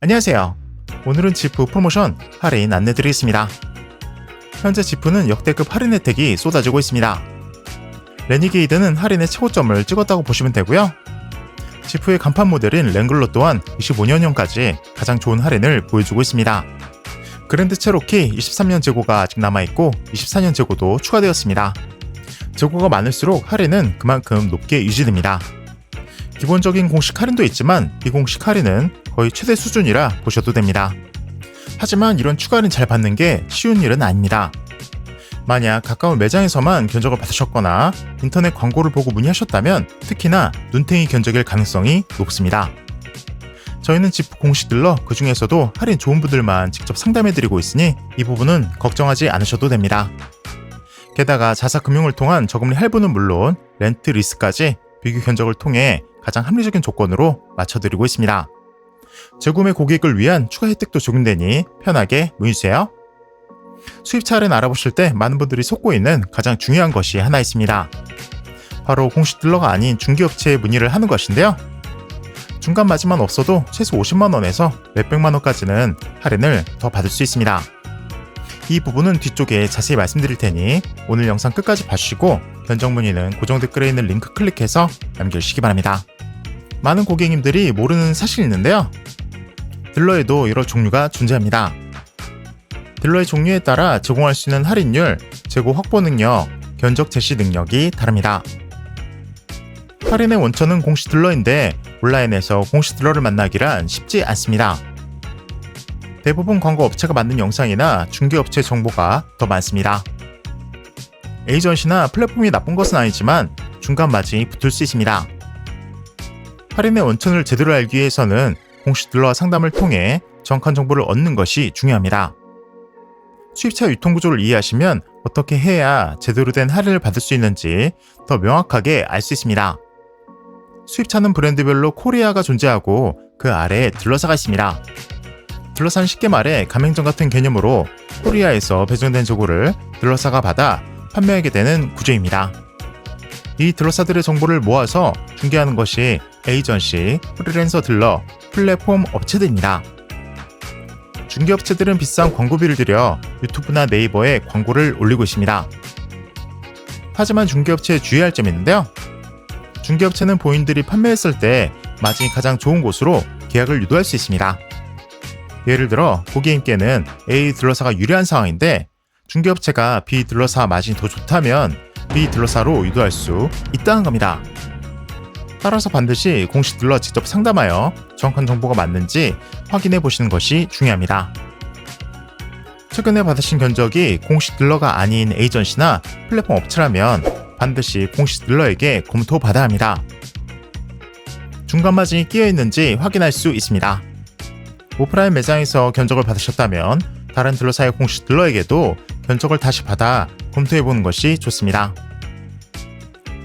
안녕하세요. 오늘은 지프 프로모션 할인 안내드리겠습니다. 현재 지프는 역대급 할인 혜택이 쏟아지고 있습니다. 레니게이드는 할인의 최고점을 찍었다고 보시면 되고요. 지프의 간판 모델인 랭글러 또한 25년형까지 가장 좋은 할인을 보여주고 있습니다. 그랜드 체로키 23년 재고가 아직 남아있고 24년 재고도 추가되었습니다. 재고가 많을수록 할인은 그만큼 높게 유지됩니다. 기본적인 공식 할인도 있지만 비공식 할인은 거의 최대 수준이라 보셔도 됩니다. 하지만 이런 추가 할인 잘 받는 게 쉬운 일은 아닙니다. 만약 가까운 매장에서만 견적을 받으셨거나 인터넷 광고를 보고 문의하셨다면 특히나 눈탱이 견적일 가능성이 높습니다. 저희는 지프 공식 들러 그 중에서도 할인 좋은 분들만 직접 상담해드리고 있으니 이 부분은 걱정하지 않으셔도 됩니다. 게다가 자사금융을 통한 저금리 할부는 물론 렌트 리스까지 비교 견적을 통해 가장 합리적인 조건으로 맞춰드리고 있습니다. 재구매 고객을 위한 추가 혜택도 적용되니 편하게 문의주세요. 수입차 할인 알아보실 때 많은 분들이 속고 있는 가장 중요한 것이 하나 있습니다. 바로 공식 딜러가 아닌 중개업체에 문의를 하는 것인데요. 중간 마진만 없어도 최소 50만원에서 몇백만원까지는 할인을 더 받을 수 있습니다. 이 부분은 뒤쪽에 자세히 말씀드릴 테니 오늘 영상 끝까지 봐주시고 견적 문의는 고정 댓글에 있는 링크 클릭해서 남겨주시기 바랍니다. 많은 고객님들이 모르는 사실이 있는데요. 딜러에도 여러 종류가 존재합니다. 딜러의 종류에 따라 제공할 수 있는 할인율, 재고 확보 능력, 견적 제시 능력이 다릅니다. 할인의 원천은 공식 딜러인데 온라인에서 공식 딜러를 만나기란 쉽지 않습니다. 대부분 광고 업체가 만든 영상이나 중개업체 정보가 더 많습니다. 에이전시나 플랫폼이 나쁜 것은 아니지만 중간 마진이 붙을 수 있습니다. 할인의 원천을 제대로 알기 위해서는 공식 딜러와 상담을 통해 정확한 정보를 얻는 것이 중요합니다. 수입차 유통 구조를 이해하시면 어떻게 해야 제대로 된 할인을 받을 수 있는지 더 명확하게 알 수 있습니다. 수입차는 브랜드별로 코리아가 존재하고 그 아래에 딜러사가 있습니다. 딜러사는 쉽게 말해 가맹점 같은 개념으로 코리아에서 배정된 재고를 딜러사가 받아 판매하게 되는 구조입니다. 이 딜러사들의 정보를 모아서 중개하는 것이 에이전시, 프리랜서 딜러, 플랫폼 업체들입니다. 중개업체들은 비싼 광고비를 들여 유튜브나 네이버에 광고를 올리고 있습니다. 하지만 중개업체에 주의할 점이 있는데요. 중개업체는 본인들이 판매했을 때 마진이 가장 좋은 곳으로 계약을 유도할 수 있습니다. 예를 들어 고객님께는 A 딜러사가 유리한 상황인데 중개업체가 B 딜러사 마진이 더 좋다면 B 딜러사로 유도할 수 있다는 겁니다. 따라서 반드시 공식 딜러와 직접 상담하여 정확한 정보가 맞는지 확인해 보시는 것이 중요합니다. 최근에 받으신 견적이 공식 딜러가 아닌 에이전시나 플랫폼 업체라면 반드시 공식 딜러에게 검토받아야 합니다. 중간 마진이 끼어 있는지 확인할 수 있습니다. 오프라인 매장에서 견적을 받으셨다면 다른 딜러사의 공식 딜러에게도 견적을 다시 받아 검토해 보는 것이 좋습니다.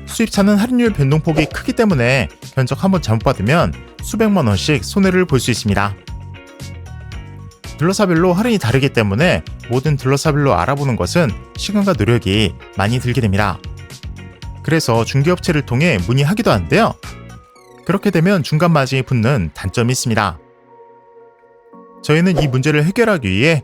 수입차는 할인율 변동폭이 크기 때문에 견적 한번 잘못 받으면 수백만 원씩 손해를 볼 수 있습니다. 딜러사별로 할인이 다르기 때문에 모든 딜러사별로 알아보는 것은 시간과 노력이 많이 들게 됩니다. 그래서 중개업체를 통해 문의하기도 하는데요. 그렇게 되면 중간 마진이 붙는 단점이 있습니다. 저희는 이 문제를 해결하기 위해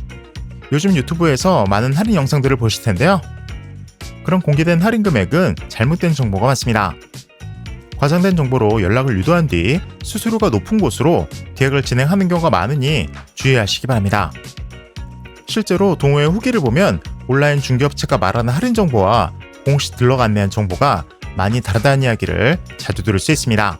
요즘 유튜브에서 많은 할인 영상들을 보실 텐데요. 그런 공개된 할인 금액은 잘못된 정보가 많습니다. 과장된 정보로 연락을 유도한 뒤 수수료가 높은 곳으로 계약을 진행하는 경우가 많으니 주의하시기 바랍니다. 실제로 동호회 후기를 보면 온라인 중개업체가 말하는 할인 정보와 공식 딜러가 안내한 정보가 많이 다르다는 이야기를 자주 들을 수 있습니다.